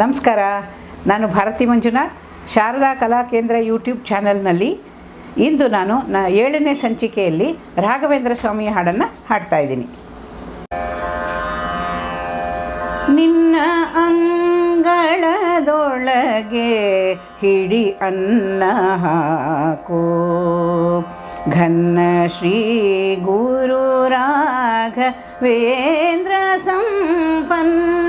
ನಮಸ್ಕಾರ. ನಾನು ಭಾರತಿ ಮಂಜುನಾಥ್, ಶಾರದಾ ಕಲಾ ಕೇಂದ್ರ ಯೂಟ್ಯೂಬ್ ಚಾನಲ್ನಲ್ಲಿ ಇಂದು ನಾನು ನ ಏಳನೇ ಸಂಚಿಕೆಯಲ್ಲಿ ರಾಘವೇಂದ್ರ ಸ್ವಾಮಿಯ ಹಾಡನ್ನು ಹಾಡ್ತಾ ಇದ್ದೀನಿ. ನಿನ್ನ ಅಂಗಳದೊಳಗೆ ಹಿಡಿ ಅನ್ನ ಹಾಕೋ. ಘನ್ನ ಶ್ರೀ ಗುರು ರಾಘವೇಂದ್ರ ಸಂಪನ್ನ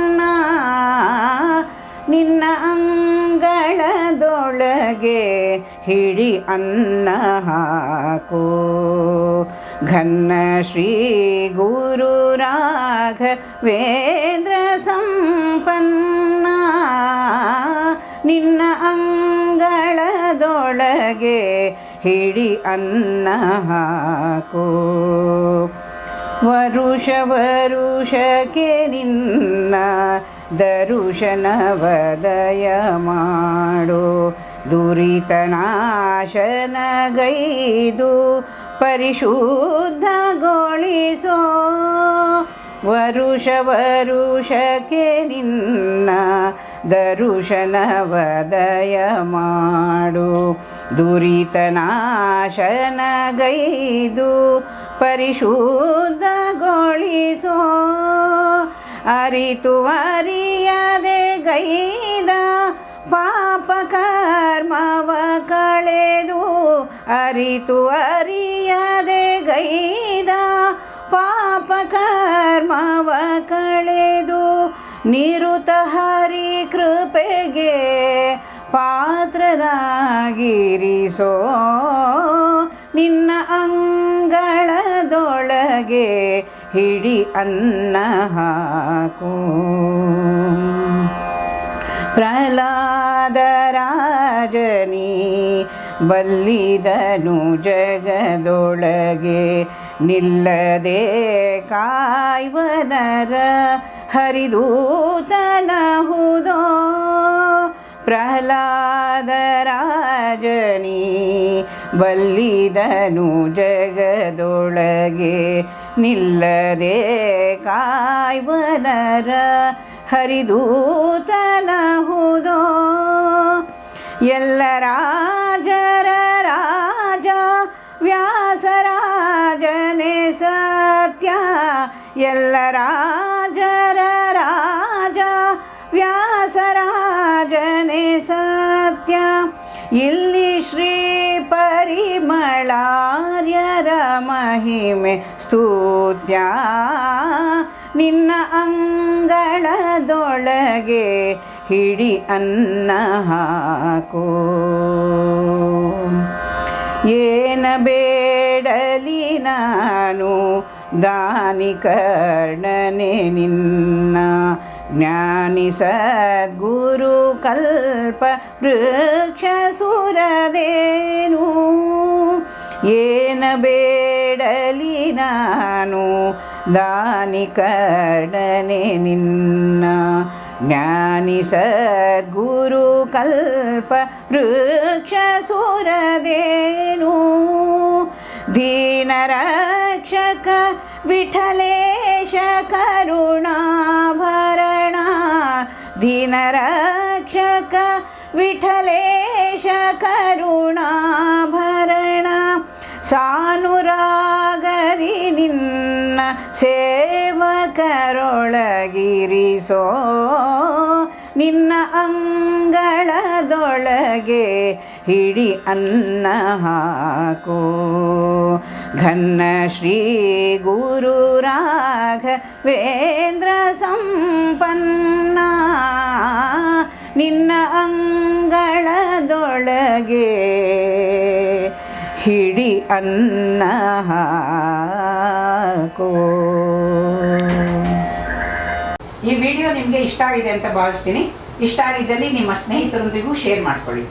ಅಂಗಳದೊಳಗೆ ಹಿಡಿ ಅನ್ನ ಹಾಕೋ. ಘನ್ನ ಶ್ರೀ ಗುರು ರಾಘವೇಂದ್ರ ಸಂಪನ್ನ. ನಿನ್ನ ಅಂಗಳದೊಳಗೆ ಹಿಡಿ ಅನ್ನ ಹಾಕೋ. ವರುಷ ವರುಷಕ್ಕೆ ನಿನ್ನ ದರುಶನವದಯ ಮಾಡು. ದುರಿತನಾಶನಗೈದು ಪರಿಶುದ್ಧಗೊಳಿಸೋ ವರುಷ ವರುಷಕ್ಕೆ ನಿನ್ನ ದರುಶನವದಯ ಮಾಡು. ದುರಿತನಾಶನಗೈದು ಪರಿಶುದ್ಧಗೊಳಿಸೋ ಅರಿತು ಅರಿಯದೆ ಗೈದ ಅರಿತು ಅರಿಯದೆ ಗೈದ ಪಾಪ ಕರ್ಮವ ಕಳೆದು ನಿರುತ ಹರಿ ಕೃಪೆಗೆ ಪಾತ್ರರಾಗಿರಿಸೋ ನಿನ್ನ ಅಂಗಳದೊಳಗೆ ಹಿಡಿ ಅನ್ನ ಹಾಕು. ಪ್ರಹ್ಲಾದ ರಾಜನಿ ಬಲ್ಲಿದನು ಜಗದೊಳಗೆ ನಿಲ್ಲದೆ ಕಾಯ್ವನರ ಹರಿದೂತನಹುದೋ ಪ್ರಹ್ಲಾದ ರಾಜನಿ ಬಲ್ಲಿದನು ಜಗದೊಳಗೆ ನಿಲ್ಲದೆ ಕಾಯ್ವನರ ಹರಿದೂತನಹುದೋ ಎಲ್ಲ ರಾಜರ ರಾಜ, ವ್ಯಾಸರಾಜನೇ ಸತ್ಯ. ಎಲ್ಲ ರಾಜರ ರಾಜ, ವ್ಯಾಸರಾಜನೇ ಸತ್ಯ. ಇಲ್ಲಿ ಶ್ರೀ ಪರಿಮಳಾರ್ಯರ ಮಹಿಮೆ ಸ್ತುತ್ಯ. ನಿನ್ನ ಅಂಗಳದೊಳಗೆ ಹಿಡಿ ಅನ್ನ ಹಾಕೋ. ಏನ ಬೇಡಲಿ ನಾನು ದಾನಿ ಕರ್ಣನೆ ನಿನ್ನ ಜ್ಞಾನಿ ಸದ್ಗುರು ಕಲ್ಪ ವೃಕ್ಷ ಸುರದೇನು. ಏನ ಬೇಡಲಿ ನಾನು ದಾನಿ ಕರ್ಣನೆ ನಿನ್ನ ज्ञानि सद्गुरुकल्प वृक्ष दीनरक्षक विठलेश करुणाभरण। दीनरक्षक विठलेश करुणाभरण। सानुरागदि निन्न से ಕರುಣಾಭರಣ ನಿನ್ನ ಅಂಗಳದೊಳಗೆ ಹಿಡಿ ಅನ್ನ ಹಾಕೋ. ಘನ್ನ ಶ್ರೀ ಗುರು ರಾಘವೇಂದ್ರ ಸಂಪನ್ನ ನಿನ್ನ ಅಂಗಳದೊಳಗೆ ಅನ್ನ ಹಾಕೋ ಈ ವಿಡಿಯೋ ನಿಮಗೆ ಇಷ್ಟ ಆಗಿದೆ ಅಂತ ಭಾವಿಸ್ತೀನಿ. ಇಷ್ಟ ಆಗಿದ್ದಲ್ಲಿ ನಿಮ್ಮ ಸ್ನೇಹಿತರೊಂದಿಗೂ ಶೇರ್ ಮಾಡ್ಕೊಳ್ಳಿ.